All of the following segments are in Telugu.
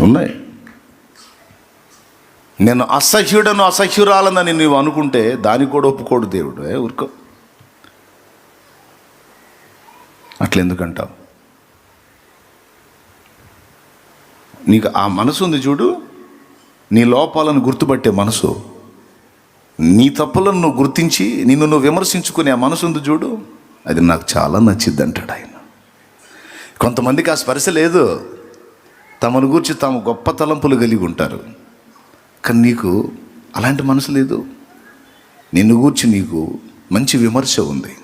ఉన్నాయి. నేను అసహ్యుడను అసహ్యురాలనని నువ్వు అనుకుంటే దానికి కూడా ఒప్పుకోడు దేవుడు. ఏ ఊరుకో. అట్లెందుకంటావు? నీకు ఆ మనసు ఉంది చూడు. నీ లోపాలను గుర్తుపట్టే మనసు. నీ తప్పులను నువ్వు గుర్తించి నిన్ను నువ్వు విమర్శించుకునే ఆ మనసు ఉంది చూడు. అది నాకు చాలా నచ్చిద్ది అంటాడు ఆయన. కొంతమందికి ఆ స్పర్శ లేదు. తమను గూర్చి తాము గొప్ప తలంపులు కలిగి ఉంటారు. కానీ నీకు అలాంటి మనసు లేదు. నిన్ను గూర్చి నీకు మంచి విమర్శ ఉంది.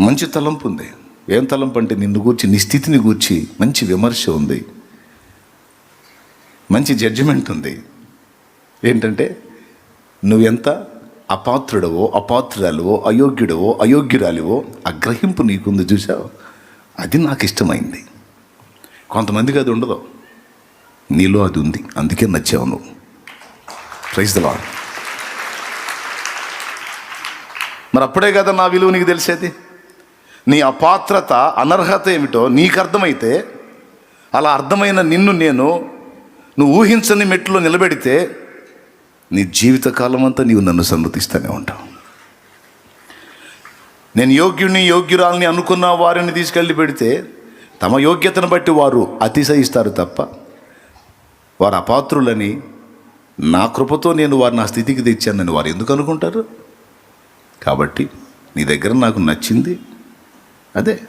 మంచి తలంపు ఉంది. ఏం తలంపు అంటే నిన్ను గూర్చి నీ స్థితిని గూర్చి మంచి విమర్శ ఉంది. మంచి జడ్జిమెంట్ ఉంది. ఏంటంటే నువ్వెంత అపాత్రుడవో అపాత్రురాలువో అయోగ్యుడవో అయోగ్యురాలివో ఆ గ్రహింపు నీకుంది చూసావు అది నాకు ఇష్టమైంది. కొంతమందికి అది ఉండదు. నీలో అది ఉంది. అందుకే నచ్చావు నువ్వు. ప్రైజ్ ద మరి అప్పుడే కదా నా విలువ నీకు తెలిసేది? నీ అపాత్రత అనర్హత ఏమిటో నీకు అర్థమైతే అలా అర్థమైన నిన్ను నేను నువ్వు ఊహించని మెట్లో నిలబెడితే నీ జీవితకాలం అంతా నీవు నన్ను సన్నతిస్తూనే ఉంటావు. నేను యోగ్యుని యోగ్యురాల్ని అనుకున్న వారిని తీసుకెళ్ళి పెడితే తమ యోగ్యతను బట్టి వారు అతిశయిస్తారు తప్ప వారు అపాత్రులని నా కృపతో నేను వారిని నా స్థితికి తెచ్చానని వారు ఎందుకు అనుకుంటారు? కాబట్టి నీ దగ్గర నాకు నచ్చింది. అదే.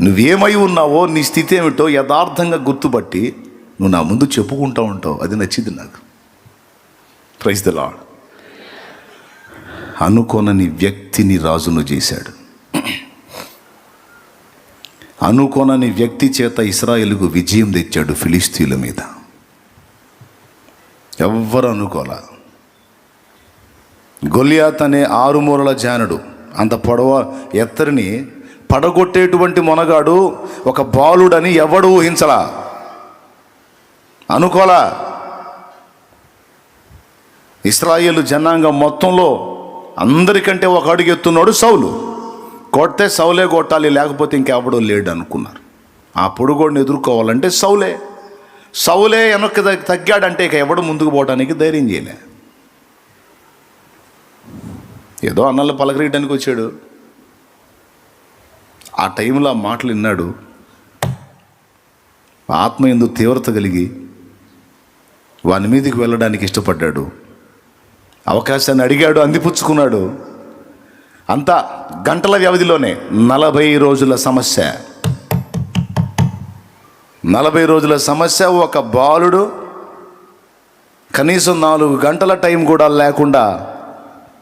నువ్వేమై ఉన్నావో నీ స్థితి ఏమిటో యథార్థంగా గుర్తుపట్టి నువ్వు నా ముందు చెప్పుకుంటూ ఉంటావు. అది నచ్చింది నాకు. ప్రైజ్ ద లాడ్ అనుకోనని వ్యక్తిని రాజును చేశాడు. అనుకోనని వ్యక్తి చేత ఇస్రాయేల్కు విజయం తెచ్చాడు ఫిలిస్తీన్ల మీద. ఎవ్వరు అనుకోలే. గొలియాత్ అనే ఆరుమూరల జానుడు అంత పొడవ ఎత్తరిని పడగొట్టేటువంటి మొనగాడు ఒక బాలుడని ఎవడు ఊహించలా. అనుకోలా. ఇస్రాయేల్ జనాంగం మొత్తంలో అందరికంటే ఒక అడుగు ఎత్తున్నాడు సౌలు. కొడితే సౌలే కొట్టాలి లేకపోతే ఇంకెవడో లేడు అనుకున్నారు ఆ పొడుగోడిని ఎదుర్కోవాలంటే సౌలే. సౌలే వెనక్కి తగ్గాడంటే ఇక ఎవడు ముందుకు పోవడానికి ధైర్యం చేయలే. ఏదో అన్నలు పలకరీయడానికి వచ్చాడు. ఆ టైంలో ఆ మాటలు విన్నాడు. ఆత్మ ఎందు తీవ్రత కలిగి వాని మీదకి వెళ్ళడానికి ఇష్టపడ్డాడు. అవకాశాన్ని అడిగాడు అందిపుచ్చుకున్నాడు. అంతా గంటల వ్యవధిలోనే నలభై రోజుల సమస్య. నలభై రోజుల సమస్య ఒక బాలుడు కనీసం నాలుగు గంటల టైం కూడా లేకుండా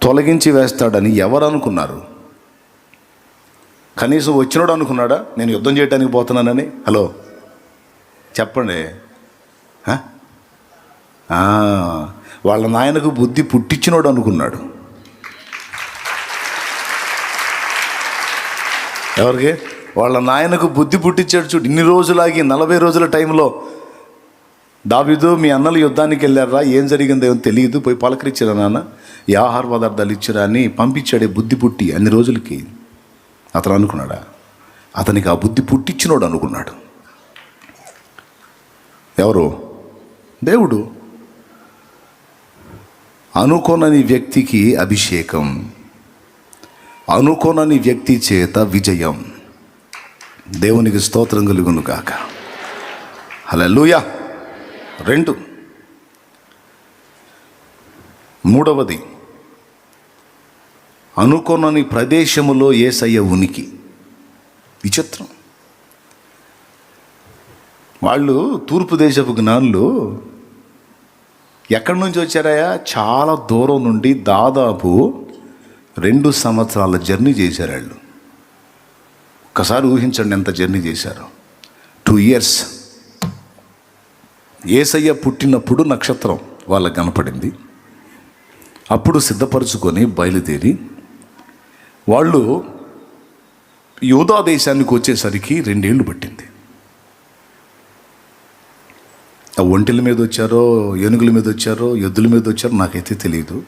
తొలగించి వేస్తాడని ఎవరు అనుకున్నారు? కనీసం వచ్చినోడు అనుకున్నాడా? నేను యుద్ధం చేయడానికి పోతున్నానని? హలో? చెప్పండి. వాళ్ళ నాయనకు బుద్ధి పుట్టించినోడు అనుకున్నాడు. ఎవరికి? వాళ్ళ నాయనకు బుద్ధి పుట్టించాడు చూడు. ఇన్ని రోజులాగి నలభై రోజుల టైంలో దావిదు మీ అన్నలు యుద్ధానికి వెళ్ళారా? ఏం జరిగిందో తెలియదు. పోయి పలకరించారా నాన్న? ఈ ఆహార పదార్థాలు ఇచ్చిరా అని పంపించాడే బుద్ధి పుట్టి అన్ని రోజులకి అతను అనుకున్నాడా? అతనికి ఆ బుద్ధి పుట్టించినోడు అనుకున్నాడు. ఎవరు? దేవుడు. అనుకోనని వ్యక్తికి అభిషేకం. అనుకోనని వ్యక్తి చేత విజయం. దేవునికి స్తోత్రం కలుగును కాక హలో లూయా రెండు. మూడవది. అనుకోనని ప్రదేశములో ఏసయ్య ఉనికి. విచిత్రం. వాళ్ళు తూర్పు దేశపు జ్ఞానులు ఎక్కడి నుంచి వచ్చారయ్యా? చాలా దూరం నుండి దాదాపు రెండు సంవత్సరాల జర్నీ చేశారు వాళ్ళు. ఒకసారి ఊహించండి ఎంత జర్నీ చేశారు. టూ ఇయర్స్ ఏసయ్య పుట్టినప్పుడు నక్షత్రం వాళ్ళకి కనపడింది. అప్పుడు సిద్ధపరచుకొని బయలుదేరి వాళ్ళు యూదా దేశానికి వచ్చేసరికి రెండేళ్ళు పట్టింది. ఆ ఒంటెల మీద వచ్చారో ఏనుగుల మీద వచ్చారో ఎద్దుల మీద వచ్చారో నాకైతే తెలియదు.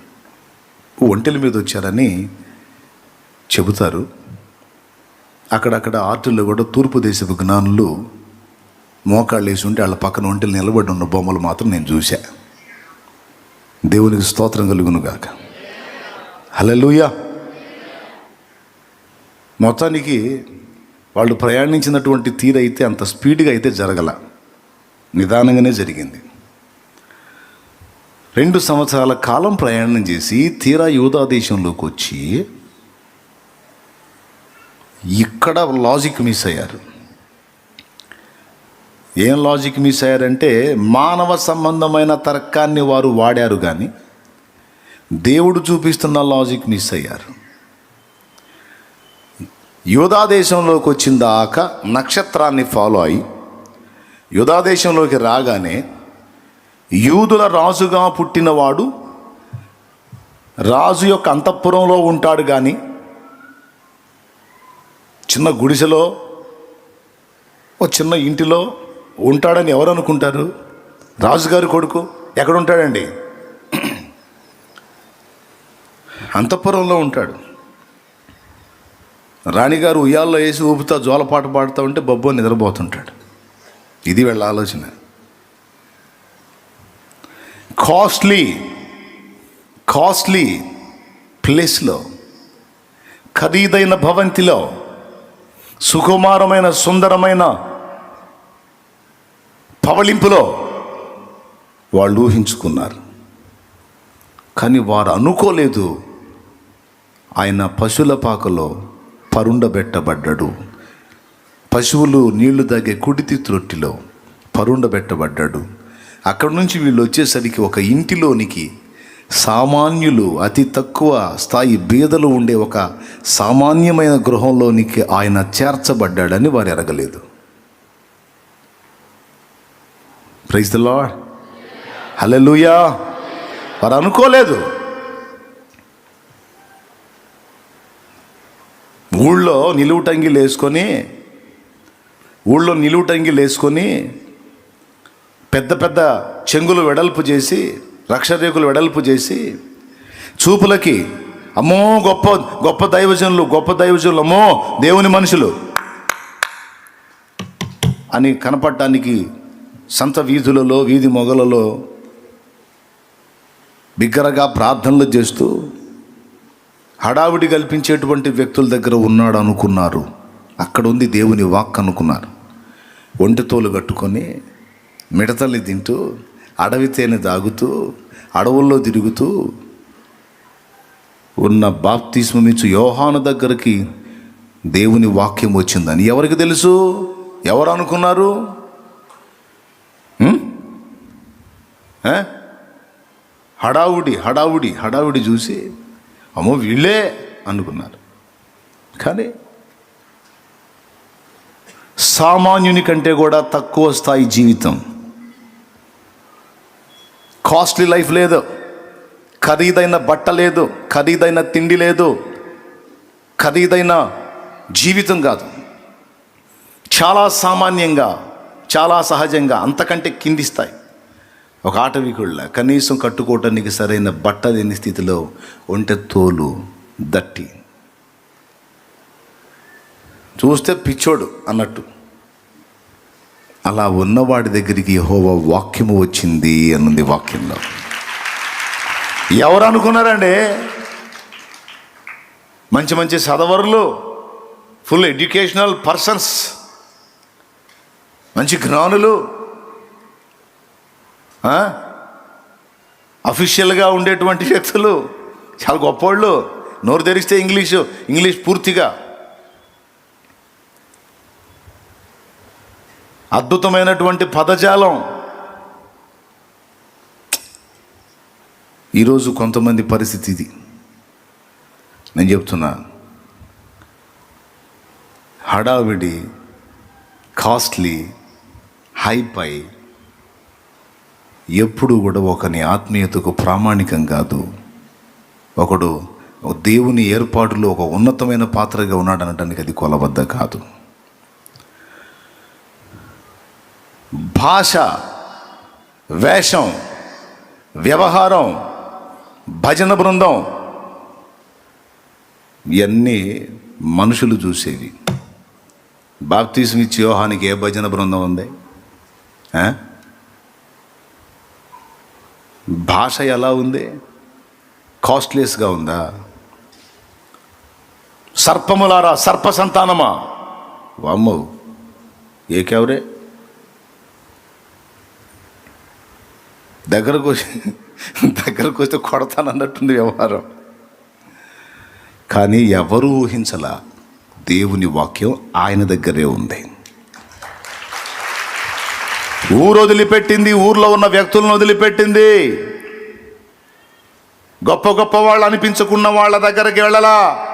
ఒంటెల మీద వచ్చారని చెబుతారు. అక్కడక్కడ ఆర్టుల్లో కూడా తూర్పు దేశపు జ్ఞానులు మోకాళ్ళు వేసి ఉంటే వాళ్ళ పక్కన ఒంటెలు నిలబడి ఉన్న బొమ్మలు మాత్రం నేను చూశా. దేవునికి స్తోత్రం కలుగును హలలుయా మొత్తానికి వాళ్ళు ప్రయాణించినటువంటి తీరైతే అంత స్పీడ్గా అయితే జరగల. నిదానంగానే జరిగింది. రెండు సంవత్సరాల కాలం ప్రయాణం చేసి తీరా యూదా దేశంలోకి వచ్చి ఇక్కడ లాజిక్ మిస్ అయ్యారు. ఏం లాజిక్ మిస్ అయ్యారంటే మానవ సంబంధమైన తర్కాన్ని వారు వాడారు కానీ దేవుడు చూపిస్తున్న లాజిక్ మిస్ అయ్యారు. యూదా దేశంలోకి వచ్చిన దాకా నక్షత్రాన్ని ఫాలో అయి యూదా దేశంలోకి రాగానే యూదుల రాజుగా పుట్టినవాడు రాజు యొక్క అంతఃపురంలో ఉంటాడు కానీ చిన్న గుడిసెలో ఓ చిన్న ఇంటిలో ఉంటాడని ఎవరు అనుకుంటారు రాజుగారి కొడుకు ఎక్కడ ఉంటాడండి అంతఃపురంలో ఉంటాడు. రాణిగారు ఉయ్యాల్లో వేసి ఊపుతా జోలపాట పాడుతూ ఉంటే బొబ్బో నిద్రపోతుంటాడు. ఇది వీళ్ళ ఆలోచన. కాస్ట్లీ కాస్ట్లీ ప్లేస్లో ఖరీదైన భవంతిలో సుకుమారమైన సుందరమైన పవళింపులో వాళ్ళు ఊహించుకున్నారు. కానీ వారు అనుకోలేదు ఆయన పశువుల పాకలో పరుండబెట్టబడ్డాడు. పశువులు నీళ్ళు తాగే కుడితి త్రొట్టిలో పరుండబెట్టబడ్డాడు. అక్కడి నుంచి వీళ్ళు వచ్చేసరికి ఒక ఇంటిలోనికి సామాన్యులు అతి తక్కువ స్థాయి బీదలు ఉండే ఒక సామాన్యమైన గృహంలోనికి ఆయన చేర్చబడ్డాడని వారు ఎరగలేదు. ప్రైజ్ ద లాడ్ హలెలుయా వారు అనుకోలేదు. ఊళ్ళో నిలువుటంగిలు వేసుకొని ఊళ్ళో నిలువుటంగిలు వేసుకొని పెద్ద పెద్ద చెంగులు వెడల్పు చేసి రక్షరేకులు వెడల్పు చేసి చూపులకి అమ్మో గొప్ప గొప్ప దైవజనులు గొప్ప దైవజనులు అమ్మో దేవుని మనుషులు అని కనపడటానికి సంత వీధులలో వీధి మొగలలో బిగ్గరగా ప్రార్థనలు చేస్తూ హడావిడి కల్పించేటువంటి వ్యక్తుల దగ్గర ఉన్నాడు అనుకున్నారు. అక్కడ ఉంది దేవుని వాక్ అనుకున్నారు. ఒంటితోలు కట్టుకొని మిడతల్ని తింటూ అడవి తేనె తాగుతూ అడవుల్లో తిరుగుతూ ఉన్న బాప్తిస్మమిచ్చు యోహాను దగ్గరికి దేవుని వాక్యం వచ్చిందని. ఎవరికి తెలుసు? ఎవరు అనుకున్నారు? హడావుడి హడావుడి హడావుడి చూసి అమ్మో వీళ్ళే అనుకున్నారు. కానీ సామాన్యుని కంటే కూడా తక్కువ స్థాయి జీవితం కాస్ట్లీ లైఫ్ లేదు. ఖరీదైన బట్ట లేదు. ఖరీదైన తిండి లేదు. ఖరీదైన జీవితం కాదు. చాలా సామాన్యంగా చాలా సహజంగా అంతకంటే కింది స్థాయి. ఒక ఆటవికుళ్ళ కనీసం కట్టుకోవటానికి సరైన బట్ట లేని స్థితిలో ఒంటె తోలు దట్టి. చూస్తే పిచ్చోడు అన్నట్టు. అలా ఉన్నవాడి దగ్గరికి యెహోవా వాక్యము వచ్చింది అన్నది వాక్యంలో. ఎవరు అనుకున్నారండి మంచి మంచి సదవరులు ఫుల్ ఎడ్యుకేషనల్ పర్సన్స్ మంచి జ్ఞానులు అఫీషియల్గా ఉండేటువంటి వ్యక్తులు చాలా గొప్పవాళ్ళు నోరు తెరిస్తే ఇంగ్లీషు ఇంగ్లీష్ పూర్తిగా. అద్భుతమైనటువంటి పదజాలం. ఈరోజు కొంతమంది పరిస్థితి ఇది. నేను చెప్తున్నా హడావిడి కాస్ట్లీ హైపై ఎప్పుడు కూడా ఒకని ఆత్మీయతకు ప్రామాణికం కాదు. ఒకడు దేవుని ఏర్పాటులో ఒక ఉన్నతమైన పాత్రగా ఉన్నాడు అనడానికి అది కొలబద్ద కాదు. భాష వేషం వ్యవహారం భజన బృందం ఇవన్నీ మనుషులు చూసేవి. బాప్తీసం ఇచ్చి యోహానికి ఏ భజన బృందం ఉంది? భాష ఎలా ఉంది? కాస్ట్లెస్గా ఉందా? సర్పములారా సర్ప సంతానమా? ఏ ఏకెవరే దగ్గరకు వచ్చి దగ్గరకు వస్తే కొడతానన్నట్టుంది వ్యవహారం. కానీ ఎవరు ఊహించలా దేవుని వాక్యం ఆయన దగ్గరే ఉంది. ఊరు వదిలిపెట్టింది ఊర్లో ఉన్న వ్యక్తులను వదిలిపెట్టింది. గొప్ప గొప్ప వాళ్ళు అనిపించుకున్న వాళ్ళ దగ్గరికి వెళ్ళలా.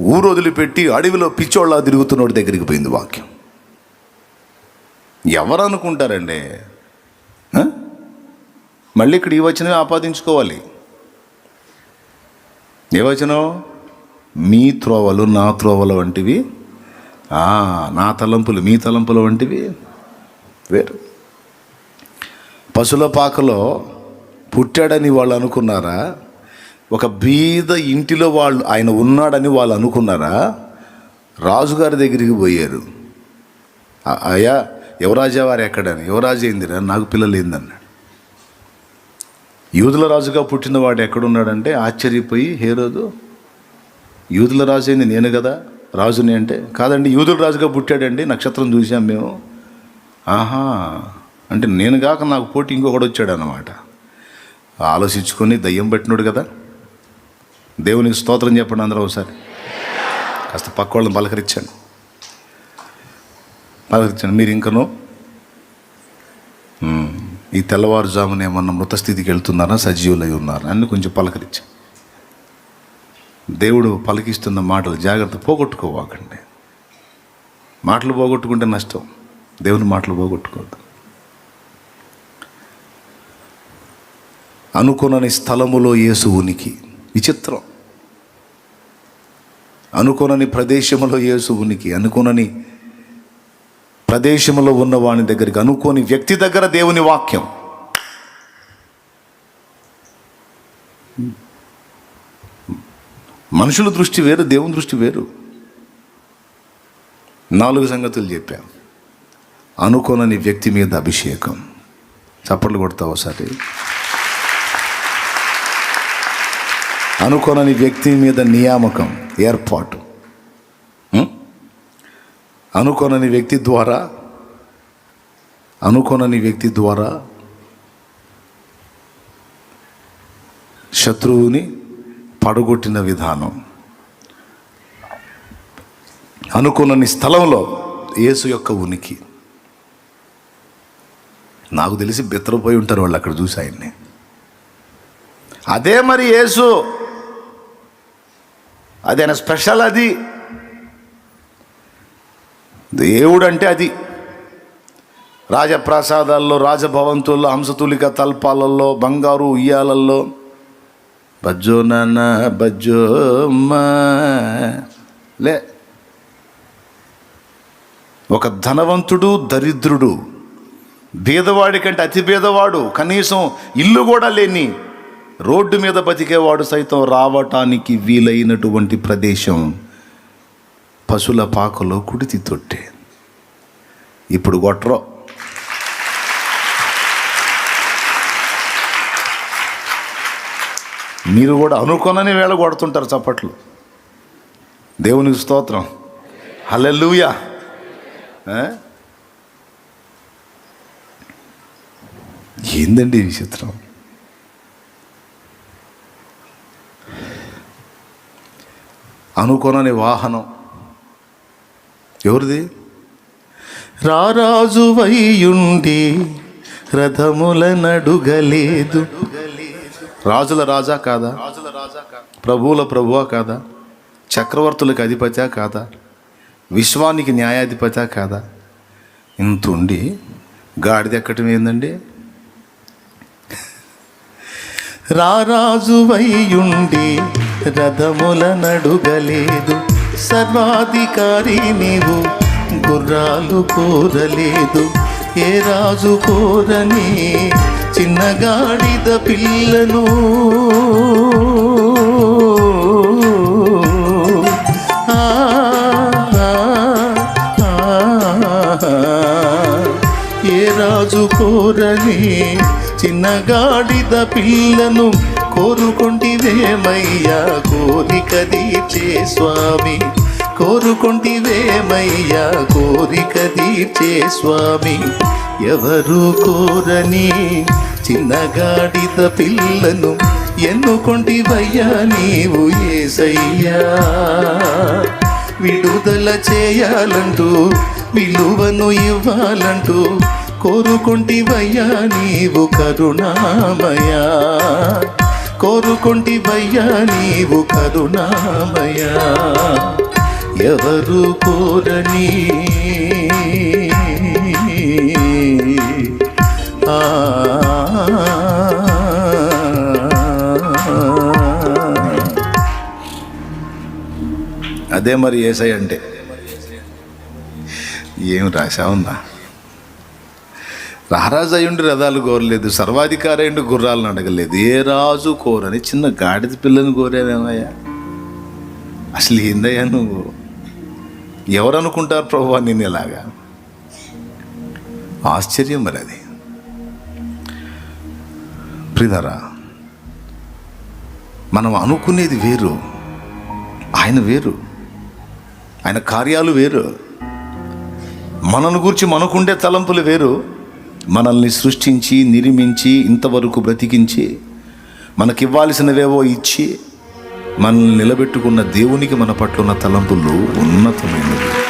ఊరు వదిలిపెట్టి అడవిలో పిచ్చోళ్ళ తిరుగుతున్నోడి దగ్గరికి పోయింది వాక్యం. ఎవరు అనుకుంటారండి మళ్ళీ ఇక్కడ ఈ వచనమే ఆపాదించుకోవాలి. ఏ వచనం? మీ త్రోవలు నా త్రోవలు వంటివి? నా తలంపులు మీ తలంపులు వంటివి? వేరు. పశుల పాకలో పుట్టాడని వాళ్ళు అనుకున్నారా? ఒక బీద ఇంటిలో వాళ్ళు ఆయన ఉన్నాడని వాళ్ళు అనుకున్నారా? రాజుగారి దగ్గరికి పోయారు. అయ్యా యువరాజా వారు ఎక్కడని? యువరాజు ఏందిరా? నాకు పిల్లలు ఏందన్నాడు. యూదుల రాజుగా పుట్టినవాడు ఎక్కడున్నాడంటే ఆశ్చర్యపోయి హేరోదు యూదుల రాజు అయింది నేను కదా? రాజుని అంటే? కాదండి యూదుల రాజుగా పుట్టాడండి నక్షత్రం చూసాం మేము. ఆహా అంటే నేను కాక నాకు పోటీ ఇంకొకడు వచ్చాడు అనమాట ఆలోచించుకొని దయ్యం పెట్టినాడు కదా? దేవునికి స్తోత్రం చెప్పండి అందరూ ఒకసారి. కాస్త పక్క వాళ్ళని పలకరించాను పలకరించాను మీరు ఇంకను? ఈ తెల్లవారుజామున ఏమన్నా మృతస్థితికి వెళ్తున్నారా? సజీవులై ఉన్నారా? అన్ని కొంచెం పలకరించాను దేవుడు పలికిస్తున్న మాటలు జాగ్రత్త పోగొట్టుకోవాకండి. మాటలు పోగొట్టుకుంటే నష్టం. దేవుని మాటలు పోగొట్టుకోవద్దు. అనుకునని స్థలములో యేసు ఉనికి. విచిత్రం. అనుకోనని ప్రదేశములో యేసు ఉనికి. అనుకోనని ప్రదేశంలో ఉన్న వాని దగ్గరికి అనుకోని వ్యక్తి దగ్గర దేవుని వాక్యం. మనుషుల దృష్టి వేరు దేవుని దృష్టి వేరు. నాలుగు సంగతులు చెప్పాం. అనుకోనని వ్యక్తి మీద అభిషేకం. చప్పట్లు కొడతావు ఒకసారి? అనుకోనని వ్యక్తి మీద నియామకం ఏర్పాటు. అనుకోనని వ్యక్తి ద్వారా అనుకోనని వ్యక్తి ద్వారా శత్రువుని పడగొట్టిన విధానం. అనుకోనని స్థలంలో యేసు యొక్క ఉనికి. నాకు తెలిసి బెత్తరపోయి ఉంటారు వాళ్ళు అక్కడ చూసి ఆయన్ని. అదే మరి యేసు. అది ఆయన స్పెషల్ అది? దేవుడు అంటే అది. రాజప్రాసాదాల్లో రాజభవంతుల్లో హంసతులిక తల్పాలలో బంగారు ఉయ్యాలల్లో. బజ్జో నాన్న బజ్జో లే. ఒక ధనవంతుడు దరిద్రుడు. బీదవాడి కంటే అతి బీదవాడు కనీసం ఇల్లు కూడా లేని రోడ్డు మీద బతికేవాడు సైతం రావటానికి వీలైనటువంటి ప్రదేశం. పశుల పాకలో కుడితి తొట్టే. ఇప్పుడు కొట్టరు మీరు కూడా అనుకోనని వేళ కొడుతుంటారు చప్పట్లు. దేవునికి స్తోత్రం. హలెల్లుయా. ఏందండి ఈ విచిత్రం? అనుకోనని వాహనం. ఎవరిది? రారాజు వయ్యుండి రథముల నడుగలేదు. రాజుల రాజా కాదా? ప్రభువుల ప్రభువా కాదా? చక్రవర్తులకు అధిపత్యా కాదా? విశ్వానికి న్యాయాధిపత్యా కాదా? ఇంత ఉండి గాడిద ఎక్కటం ఏందండి? రారాజు వయ్యుండి రథముల నడుగలేదు. సర్వాధికారి నీవు. గుర్రాలు కోరలేదు ఏ రాజు కోరని చిన్న గాడిద పిల్లను ఏ రాజు కోరని చిన్నగాడిద పిల్లను. కోరుకొంటివేమయ్యా కోరిక తీర్చే స్వామి. కోరుకొంటివేమయ్యా కోరిక తీర్చే స్వామి. ఎవరు కోరని చిన్నగాడిత పిల్లను ఎన్నుకుంటివయ్యా నీవు ఏసయ్యా. విడుదల చేయాలంటూ విలువను ఇవ్వాలంటూ కోరుకుంటివయ్యా నీవు కరుణామయా. కోరుకొంటివయ్యా నీవు కరుణామయ. ఎవరు కోరని? ఆ. అదే మరి ఏసై అంటే. ఏం రాశావుందా? రారాజు అయ్యుండి రథాలు కోరలేదు సర్వాధికారి అయ్యుండి గుర్రాలను అడగలేదు. ఏ రాజు కోరని చిన్న గాడిద పిల్లని కోరేవేమయ్యా అసలు ఏందయ్యా నువ్వు? ఎవరు అనుకుంటారు ప్రభు నేను ఇలాగా? ఆశ్చర్యం మరి అది ప్రిదరా మనం అనుకునేది వేరు ఆయన వేరు ఆయన కార్యాలు వేరు. మనను గురించి మనకుండే తలంపులు వేరు. మనల్ని సృష్టించి నిర్మించి ఇంతవరకు బ్రతికించి మనకివ్వాల్సినవేవో ఇచ్చి మనల్ని నిలబెట్టుకున్న దేవునికి మన పట్ల ఉన్న తలంపులు ఉన్నతమైనవి.